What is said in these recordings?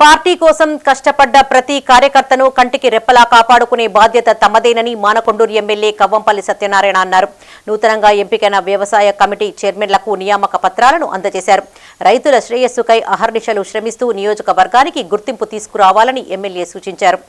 Party కోసం కష్టపడ్డ ప్రతి కార్యకర్తను కంటికి రెప్పలా కాపాడుకునే బాధ్యత తమదేనని మానకొండూరు ఎమ్మెల్యే కవ్వంపల్లి సత్యనారాయణ అన్నారు. నూతనంగా ఎంపికైన వ్యవసాయ కమిటీ చైర్మన్లకు నియామక పత్రాలను అందజేశారు. రైతుల శ్రేయస్సుకై అహర్నిశలు శ్రమిస్తూ నియోజకవర్గానికి గుర్తింపు తీసుకురావాలని ఎమ్మెల్యే సూచించారు.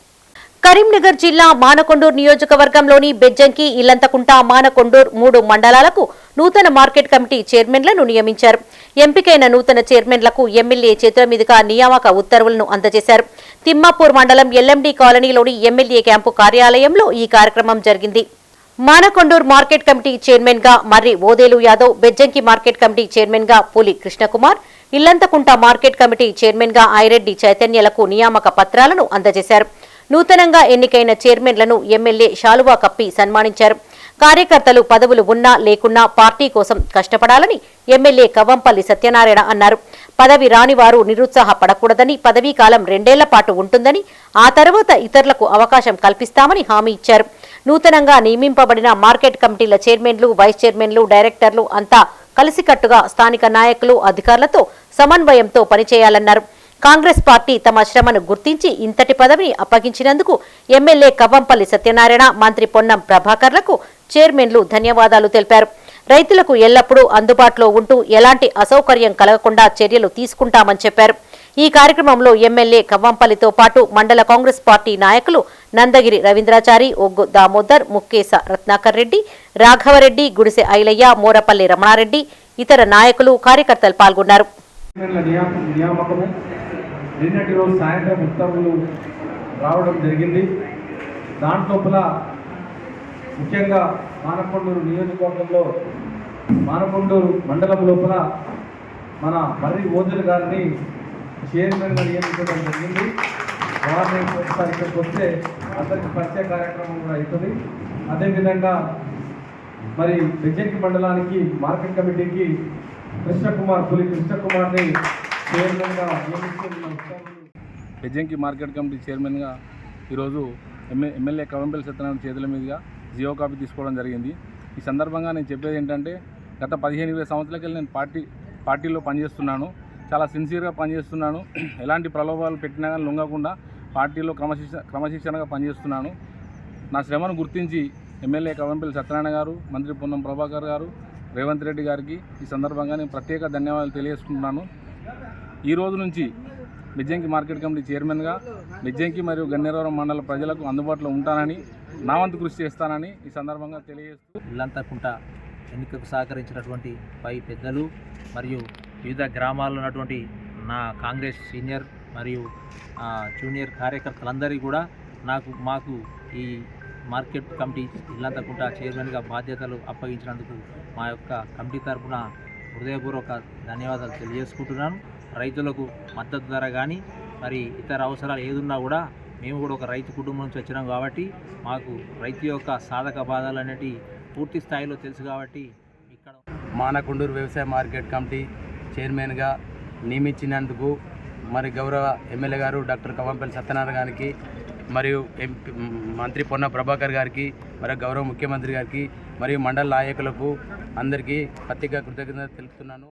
కరీంనగర్ జిల్లా మానకొండూరు నియోజకవర్గంలోని బెజ్జంకి ఇల్లంతకుంట మానకొండూరు మూడు మండలాలకు నూతన మార్కెట్ కమిటీ చైర్మన్లను నియమించారు. ఎంపికైన నూతన చైర్మన్లకు ఎమ్మెల్యే చేతుల మీదుగా నియామక ఉత్తర్వులను అందజేశారు. తిమ్మాపూర్ మండలం ఎల్ఎండి కాలనీలోని ఎమ్మెల్యే క్యాంపు కార్యాలయంలో ఈ కార్యక్రమం జరిగింది. మానకొండూరు మార్కెట్ కమిటీ చైర్మన్గా మర్రి ఓదేలు యాదవ్ బెజ్జంకి మార్కెట్ కమిటీ చైర్మన్గా పూలి కృష్ణకుమార్ ఇల్లంతకుంట మార్కెట్ కమిటీ చైర్మన్గా ఐరెడ్డి చైతన్యలకు నియామక పత్రాలను అందజేశారు. నూతనంగా ఎన్నికైన చైర్మన్లను ఎమ్మెల్యే షాలువా కప్పి సన్మానించారు. కార్యకర్తలు పదవులు ఉన్నా లేకున్నా పార్టీ కోసం కష్టపడాలని ఎమ్మెల్యే కవ్వంపల్లి సత్యనారాయణ అన్నారు. పదవి రాని వారు నిరుత్సాహపడకూడదని పదవీ కాలం రెండేళ్ళ పాటు ఉంటుందని ఆ తర్వాత ఇతరులకు అవకాశం కల్పిస్తామని హామీ ఇచ్చారు. నూతనంగా నియమింపబడిన మార్కెట్ కమిటీల చైర్మన్లు వైస్ చైర్మన్లు డైరెక్టర్లు అంతా కలిసికట్టుగా స్థానిక నాయకులు అధికారులతో సమన్వయంతో పనిచేయాలన్నారు. కాంగ్రెస్ పార్టీ తమ శ్రమను గుర్తించి ఇంతటి పదవిని అప్పగించినందుకు ఎమ్మెల్యే కవ్వంపల్లి సత్యనారాయణ మంత్రి పొన్నం ప్రభాకర్లకు చైర్మన్లు ధన్యవాదాలు తెలిపారు. రైతులకు ఎల్లప్పుడూ అందుబాటులో ఉంటూ ఎలాంటి అసౌకర్యం కలగకుండా చర్యలు తీసుకుంటామని చెప్పారు. ఈ కార్యక్రమంలో ఎమ్మెల్యే కవ్వంపల్లితో పాటు మండల కాంగ్రెస్ పార్టీ నాయకులు నందగిరి రవీంద్రాచారి ఒగ్గు దామోదర్ ముక్కేశ రత్నాకర్ రెడ్డి రాఘవరెడ్డి గుడిసె ఐలయ్య మోరపల్లి రమణారెడ్డి ఇతర నాయకులు కార్యకర్తలు పాల్గొన్నారు. నిన్నటి రోజు సాయంత్రం ఉత్తర్వులు రావడం జరిగింది. దాంట్లోపల ముఖ్యంగా మానకొండూరు నియోజకవర్గంలో మానకొండూరు మండలం లోపల మన మర్రి ఓజల్ గారిని చైర్మన్గా నియమించడం జరిగింది. వారిని ఒకసారి ఇక్కడికి వస్తే అందరికీ పరిచయ కార్యక్రమం కూడా అవుతుంది. అదేవిధంగా మరి బెజ్జంకి మండలానికి మార్కెట్ కమిటీకి కృష్ణకుమార్ పులి కృష్ణకుమార్ని చైర్మన్గా మార్కెట్ కమిటీ చైర్మన్గా ఈరోజు ఎమ్మె ఎమ్మెల్యే కవంపల్లి సత్యనారాయణ చేతుల మీదుగా జియో కాపీ తీసుకోవడం జరిగింది. ఈ సందర్భంగా నేను చెప్పేది ఏంటంటే గత పదిహేను ఇరవై సంవత్సరాలకి నేను పార్టీ పార్టీలో పనిచేస్తున్నాను. చాలా సిన్సియర్గా పనిచేస్తున్నాను. ఎలాంటి ప్రలోభాలు పెట్టినా కానీ లొంగకుండా పార్టీలో క్రమశిక్ష క్రమశిక్షణగా పనిచేస్తున్నాను. నా శ్రమను గుర్తించి ఎమ్మెల్యే కవంపల్లి సత్యనారాయణ గారు మంత్రి పొన్నం ప్రభాకర్ గారు రేవంత్ రెడ్డి గారికి ఈ సందర్భంగా నేను ప్రత్యేక ధన్యవాదాలు తెలియజేసుకుంటున్నాను. ఈ రోజు నుంచి మిజ్జంకి మార్కెట్ కమిటీ చైర్మన్గా మిజ్జంకి మరియు గన్నేరవరం మండల ప్రజలకు అందుబాటులో ఉంటానని నా వంతు కృషి చేస్తానని ఈ సందర్భంగా తెలియజేస్తూ ఇల్లంతకుంట ఎన్నికకు సహకరించినటువంటి పై పెద్దలు మరియు వివిధ గ్రామాల్లో ఉన్నటువంటి నా కాంగ్రెస్ సీనియర్ మరియు జూనియర్ కార్యకర్తలందరికీ కూడా నాకు మాకు ఈ మార్కెట్ కమిటీ ఇల్లంతకుంట చైర్మన్గా బాధ్యతలు అప్పగించినందుకు మా యొక్క కమిటీ తరపున హృదయపూర్వక ధన్యవాదాలు తెలియజేసుకుంటున్నాను. రైతులకు మద్దతు ధర కానీ మరి ఇతర అవసరాలు ఏదున్నా కూడా మేము కూడా ఒక రైతు కుటుంబం నుంచి వచ్చినాం కాబట్టి మాకు రైతు యొక్క సాధక బాధలు అనేటి పూర్తి స్థాయిలో తెలుసు కాబట్టి ఇక్కడ మానకొండూరు వ్యవసాయ మార్కెట్ కమిటీ చైర్మన్గా నియమించినందుకు మరి గౌరవ ఎమ్మెల్యే గారు డాక్టర్ కవంపల్లి సత్యనారాయణ గారికి మరియు ఎంపీ మంత్రి పొన్న ప్రభాకర్ గారికి మరియు గౌరవ ముఖ్యమంత్రి గారికి మరియు మండల నాయకులకు అందరికీ ప్రత్యేక కృతజ్ఞత తెలుపుతున్నాను.